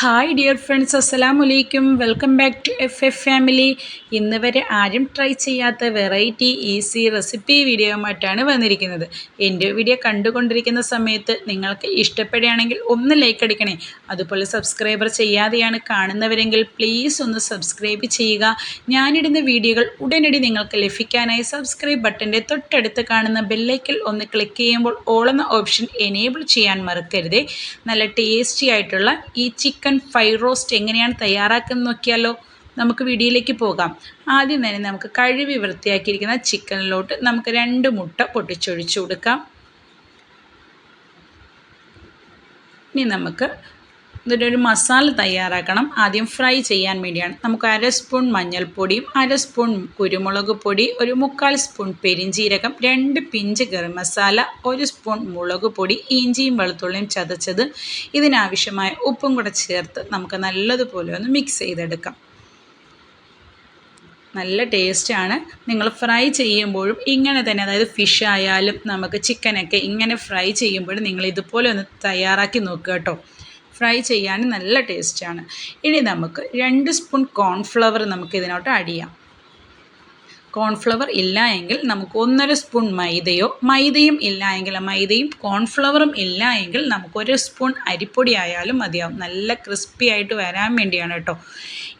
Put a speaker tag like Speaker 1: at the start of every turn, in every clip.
Speaker 1: Hi dear friends അസ്സലാം വലൈക്കും welcome back to F F family ഇന്ന് വരെ ആരും ട്രൈ ചെയ്യാത്ത വെറൈറ്റി ഈസി റെസിപ്പി വീഡിയോയുമായിട്ടാണ് വന്നിരിക്കുന്നത്. എന്റെ വീഡിയോ കണ്ടുകൊണ്ടിരിക്കുന്ന സമയത്ത് നിങ്ങൾക്ക് ഇഷ്ടപ്പെടുകയാണെങ്കിൽ ഒന്ന് ലൈക്ക് അടിക്കണേ. അതുപോലെ സബ്സ്ക്രൈബർ ചെയ്യാതെയാണ് കാണുന്നവരെങ്കിൽ പ്ലീസ് ഒന്ന് സബ്സ്ക്രൈബ് ചെയ്യുക. ഞാനിടുന്ന വീഡിയോകൾ ഉടനടി നിങ്ങൾക്ക് ലഭിക്കാനായി സബ്സ്ക്രൈബ് ബട്ടന്റെ തൊട്ടടുത്ത് കാണുന്ന ബെല്ലൈക്കിൽ ഒന്ന് ക്ലിക്ക് ചെയ്യുമ്പോൾ ഓളുന്ന ഓപ്ഷൻ എനേബിൾ ചെയ്യാൻ മറക്കരുതേ. നല്ല ടേസ്റ്റി ആയിട്ടുള്ള ഈ ചിക്കൻ ഫ്രൈ റോസ്റ്റ് എങ്ങനെയാണ് തയ്യാറാക്കുന്നത് നോക്കിയാലോ? നമുക്ക് വീഡിയോയിലേക്ക് പോകാം. ആദ്യം തന്നെ നമുക്ക് കഴുകി വൃത്തിയാക്കിയിരിക്കുന്ന ചിക്കനിലോട്ട് നമുക്ക് രണ്ട് മുട്ട പൊട്ടിച്ചൊഴിച്ചു കൊടുക്കാം. ഇനി നമുക്ക് ഇതിന്റെ ഒരു മസാല തയ്യാറാക്കണം. ആദ്യം ഫ്രൈ ചെയ്യാൻ വേണ്ടിയാണ്. നമുക്ക് അര സ്പൂൺ മഞ്ഞൾപ്പൊടിയും അര സ്പൂൺ കുരുമുളക് പൊടി ഒരു മുക്കാൽ സ്പൂൺ പെരിഞ്ചീരകം രണ്ട് പിഞ്ച് ഗരം മസാല ഒരു സ്പൂൺ മുളക് പൊടി ഇഞ്ചിയും വെളുത്തുള്ളിയും ചതച്ചത് ഇതിനാവശ്യമായ ഉപ്പും കൂടെ ചേർത്ത് നമുക്ക് നല്ലതുപോലെ ഒന്ന് മിക്സ് ചെയ്തെടുക്കാം. നല്ല ടേസ്റ്റാണ് നിങ്ങൾ ഫ്രൈ ചെയ്യുമ്പോഴും ഇങ്ങനെ തന്നെ അതായത് ഫിഷ് ആയാലും നമുക്ക് ചിക്കനൊക്കെ ഇങ്ങനെ ഫ്രൈ ചെയ്യുമ്പോഴും നിങ്ങൾ ഇതുപോലെ ഒന്ന് തയ്യാറാക്കി നോക്കുക കേട്ടോ. ഫ്രൈ ചെയ്യാൻ നല്ല ടേസ്റ്റാണ്. ഇനി നമുക്ക് രണ്ട് സ്പൂൺ കോൺഫ്ലവർ നമുക്ക് ഇതിനോട്ട് ആഡ് ചെയ്യാം. കോൺഫ്ലവർ ഇല്ല എങ്കിൽ നമുക്ക് ഒന്നര സ്പൂൺ മൈദയോ മൈദയും ഇല്ല എങ്കിൽ മൈദയും കോൺഫ്ലവറും ഇല്ല എങ്കിൽ നമുക്കൊരു സ്പൂൺ അരിപ്പൊടി ആയാലും മതിയാവും. നല്ല ക്രിസ്പി ആയിട്ട് വരാൻ വേണ്ടിയാണ് കേട്ടോ.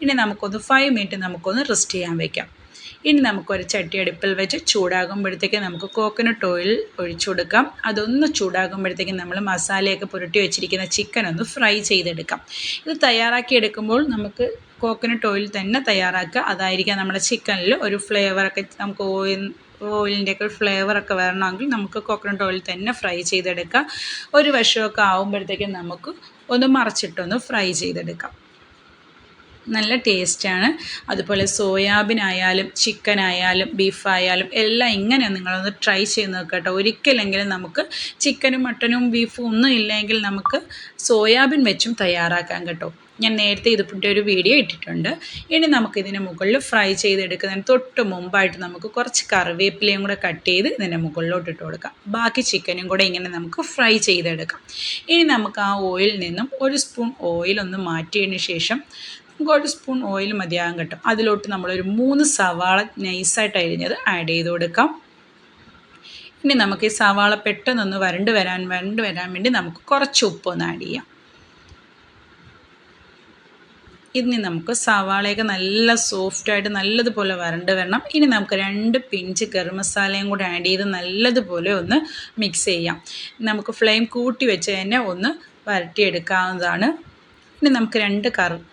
Speaker 1: ഇനി നമുക്കൊന്ന് ഫൈവ് മിനിറ്റ് നമുക്കൊന്ന് റെസ്റ്റ് ചെയ്യാൻ വയ്ക്കാം ഇനി നമുക്കൊരു ചട്ടി അടുപ്പിൽ വെച്ച് ചൂടാകുമ്പോഴത്തേക്ക് നമുക്ക് കോക്കനട്ട് ഓയിൽ ഒഴിച്ചു കൊടുക്കാം. അതൊന്ന് ചൂടാകുമ്പോഴത്തേക്കും നമ്മൾ മസാലയൊക്കെ പുരട്ടി വെച്ചിരിക്കുന്ന ചിക്കൻ ഒന്ന് ഫ്രൈ ചെയ്തെടുക്കാം. ഇത് തയ്യാറാക്കി എടുക്കുമ്പോൾ നമുക്ക് കോക്കനട്ട് ഓയിൽ തന്നെ തയ്യാറാക്കുക. അതായിരിക്കാം നമ്മുടെ ചിക്കനിൽ ഒരു ഫ്ലേവറൊക്കെ നമുക്ക് ഓയിൽ ഓയിലിന്റെയൊക്കെ ഫ്ലേവറൊക്കെ വരണമെങ്കിൽ നമുക്ക് കോക്കനട്ട് ഓയിൽ തന്നെ ഫ്രൈ ചെയ്തെടുക്കാം. ഒരു വശമൊക്കെ ആകുമ്പോഴത്തേക്കും നമുക്ക് ഒന്ന് മറച്ചിട്ടൊന്ന് ഫ്രൈ ചെയ്തെടുക്കാം. നല്ല ടേസ്റ്റാണ്. അതുപോലെ സോയാബീൻ ആയാലും ചിക്കൻ ആയാലും ബീഫായാലും എല്ലാം ഇങ്ങനെ നിങ്ങളൊന്ന് ട്രൈ ചെയ്ത് നോക്കുക കേട്ടോ. ഒരിക്കലെങ്കിലും നമുക്ക് ചിക്കനും മട്ടനും ബീഫും ഒന്നും ഇല്ലെങ്കിൽ നമുക്ക് സോയാബീൻ വെച്ചും തയ്യാറാക്കാൻ കേട്ടോ. ഞാൻ നേരത്തെ ഇതിന്റെ ഒരു വീഡിയോ ഇട്ടിട്ടുണ്ട്. ഇനി നമുക്കിതിന് മുകളിൽ ഫ്രൈ ചെയ്തെടുക്കുന്നതിന് തൊട്ട് മുമ്പായിട്ട് നമുക്ക് കുറച്ച് കറിവേപ്പിലയും കൂടെ കട്ട് ചെയ്ത് ഇതിന്റെ മുകളിലോട്ട് ഇട്ട് കൊടുക്കാം. ബാക്കി ചിക്കനും കൂടെ ഇങ്ങനെ നമുക്ക് ഫ്രൈ ചെയ്തെടുക്കാം. ഇനി നമുക്ക് ആ ഓയിലിൽ നിന്നും ഒരു സ്പൂൺ ഓയിൽ ഒന്ന് മാറ്റിയതിന് ശേഷം ഒരു സ്പൂൺ ഓയിൽ മതിയാകും കിട്ടും. അതിലോട്ട് നമ്മളൊരു മൂന്ന് സവാള നൈസായിട്ട് അരിഞ്ഞത് ആഡ് ചെയ്ത് കൊടുക്കാം. ഇനി നമുക്ക് ഈ സവാള പെട്ടെന്നൊന്ന് വരണ്ട് വരാൻ വരണ്ട് വരാൻ വേണ്ടി നമുക്ക് കുറച്ച് ഉപ്പൊന്ന് ആഡ് ചെയ്യാം. ഇനി നമുക്ക് സവാളയൊക്കെ നല്ല സോഫ്റ്റായിട്ട് നല്ലതുപോലെ വരണ്ട് വരണം. ഇനി നമുക്ക് രണ്ട് പിഞ്ച് ഗരം മസാലയും കൂടി ആഡ് ചെയ്ത് നല്ലതുപോലെ ഒന്ന് മിക്സ് ചെയ്യാം. നമുക്ക് ഫ്ലെയിം കൂട്ടി വെച്ച് തന്നെ ഒന്ന് വരട്ടിയെടുക്കാവുന്നതാണ്. ഇനി നമുക്ക് രണ്ട് കറ്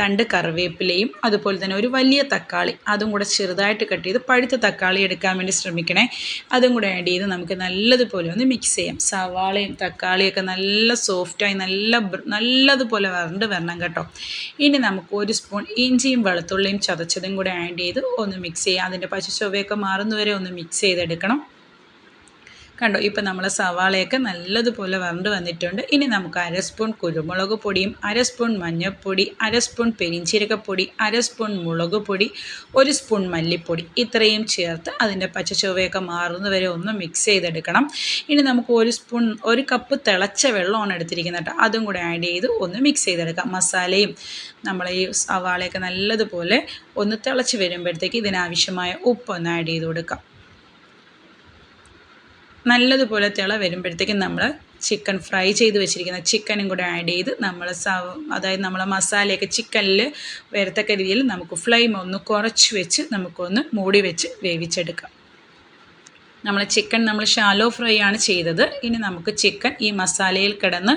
Speaker 1: തണ്ട് കറിവേപ്പിലയും അതുപോലെ തന്നെ ഒരു വലിയ തക്കാളി അതും കൂടെ ചെറുതായിട്ട് കട്ട് ചെയ്ത് പഴുത്ത തക്കാളി എടുക്കാൻ വേണ്ടി ശ്രമിക്കണേ. അതും കൂടെ ആഡ് ചെയ്ത് നമുക്ക് നല്ലതുപോലെ ഒന്ന് മിക്സ് ചെയ്യാം. സവാളയും തക്കാളിയൊക്കെ നല്ല സോഫ്റ്റായി നല്ല നല്ലതുപോലെ വരണ്ട് വരണം കേട്ടോ. ഇനി നമുക്ക് ഒരു സ്പൂൺ ഇഞ്ചിയും വെളുത്തുള്ളിയും ചതച്ചതും കൂടെ ആഡ് ചെയ്ത് ഒന്ന് മിക്സ് ചെയ്യാം. അതിന്റെ പശു ചൊവ്വയൊക്കെ മാറുന്നവരെ ഒന്ന് മിക്സ് ചെയ്തെടുക്കണം. കണ്ടോ ഇപ്പം നമ്മൾ സവാളയൊക്കെ നല്ലതുപോലെ വരണ്ട് വന്നിട്ടുണ്ട്. ഇനി നമുക്ക് അര സ്പൂൺ കുരുമുളക് പൊടിയും അര സ്പൂൺ മഞ്ഞൾപ്പൊടി അര സ്പൂൺ പെരിഞ്ചീരകപ്പൊടി അര സ്പൂൺ മുളക് പൊടി ഒരു സ്പൂൺ മല്ലിപ്പൊടി ഇത്രയും ചേർത്ത് അതിന്റെ പച്ചച്ചുവയൊക്കെ മാറുന്നവരെ ഒന്ന് മിക്സ് ചെയ്തെടുക്കണം. ഇനി നമുക്ക് ഒരു സ്പൂൺ ഒരു കപ്പ് തിളച്ച വെള്ളമാണ് എടുത്തിരിക്കുന്നത് കേട്ടോ. അതും കൂടെ ആഡ് ചെയ്ത് ഒന്ന് മിക്സ് ചെയ്തെടുക്കാം. മസാലയും നമ്മൾ ഈ സവാളയൊക്കെ നല്ലതുപോലെ ഒന്ന് തിളച്ച് വരുമ്പോഴത്തേക്ക് ഇതിനാവശ്യമായ ഉപ്പ് ഒന്ന് ആഡ് ചെയ്ത് കൊടുക്കാം. നല്ലതുപോലെ തിള വരുമ്പോഴത്തേക്കും നമ്മൾ ചിക്കൻ ഫ്രൈ ചെയ്ത് വെച്ചിരിക്കുന്ന ചിക്കനും കൂടെ ആഡ് ചെയ്ത് നമ്മൾ സവ് അതായത് നമ്മൾ മസാലയൊക്കെ ചിക്കനിൽ വരത്തക്ക രീതിയിൽ നമുക്ക് ഫ്ലെയിം ഒന്ന് കുറച്ച് വെച്ച് നമുക്കൊന്ന് മൂടി വെച്ച് വേവിച്ചെടുക്കാം. നമ്മൾ ചിക്കൻ നമ്മൾ ഷാലോ ഫ്രൈ ആണ് ചെയ്തത്. ഇനി നമുക്ക് ചിക്കൻ ഈ മസാലയിൽ കിടന്ന്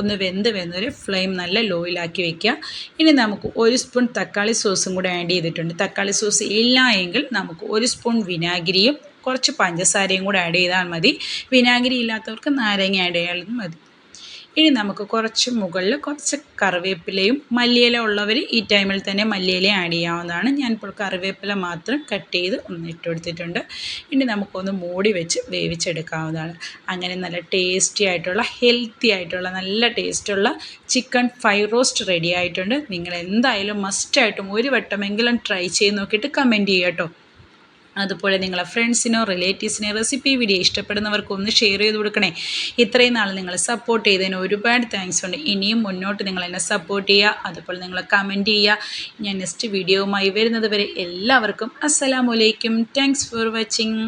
Speaker 1: ഒന്ന് വെന്ത് വെന്നൊരു ഫ്ലെയിം നല്ല ലോയിലാക്കി വെക്കുക. ഇനി നമുക്ക് ഒരു സ്പൂൺ തക്കാളി സോസും കൂടെ ആഡ് ചെയ്തിട്ടുണ്ട്. തക്കാളി സോസ് ഇല്ല എങ്കിൽ നമുക്ക് ഒരു സ്പൂൺ വിനാഗിരിയും കുറച്ച് പഞ്ചസാരയും കൂടെ ആഡ് ചെയ്താൽ മതി. വിനാഗിരി ഇല്ലാത്തവർക്ക് നാരങ്ങ ആഡ് ചെയ്യാലും മതി. ഇനി നമുക്ക് കുറച്ച് മുകളിൽ കുറച്ച് കറിവേപ്പിലയും മല്ലിയില ഉള്ളവർ ഈ ടൈമിൽ തന്നെ മല്ലിയില ആഡ് ചെയ്യാവുന്നതാണ്. ഞാനിപ്പോൾ കറിവേപ്പില മാത്രം കട്ട് ചെയ്ത് ഒന്ന് ഇട്ട് കൊടുത്തിട്ടുണ്ട്. ഇനി നമുക്കൊന്ന് മൂടി വെച്ച് വേവിച്ചെടുക്കാവുന്നതാണ്. അങ്ങനെ നല്ല ടേസ്റ്റി ആയിട്ടുള്ള ഹെൽത്തി ആയിട്ടുള്ള നല്ല ടേസ്റ്റുള്ള ചിക്കൻ ഫ്രൈ റോസ്റ്റ് റെഡി ആയിട്ടുണ്ട്. നിങ്ങൾ എന്തായാലും മസ്റ്റായിട്ടും ഒരു വട്ടമെങ്കിലും ട്രൈ ചെയ്ത് നോക്കിയിട്ട് കമന്റ് ചെയ്യാം കേട്ടോ അതുപോലെ നിങ്ങളെ ഫ്രണ്ട്സിനോ റിലേറ്റീവ്സിനോ റെസിപ്പി വീഡിയോ ഇഷ്ടപ്പെടുന്നവർക്ക് ഒന്ന് ഷെയർ ചെയ്ത് കൊടുക്കണേ. ഇത്രയും നാൾ നിങ്ങൾ സപ്പോർട്ട് ചെയ്തതിന് ഒരുപാട് താങ്ക്സ് ഉണ്ട്. ഇനിയും മുന്നോട്ട് നിങ്ങൾ എന്നെ സപ്പോർട്ട് ചെയ്യുക. അതുപോലെ നിങ്ങൾ കമന്റ് ചെയ്യുക. ഞാൻ നെക്സ്റ്റ് വീഡിയോവുമായി വരുന്നത് വരെ എല്ലാവർക്കും അസ്സലാമലൈക്കും താങ്ക്സ് ഫോർ വാച്ചിങ്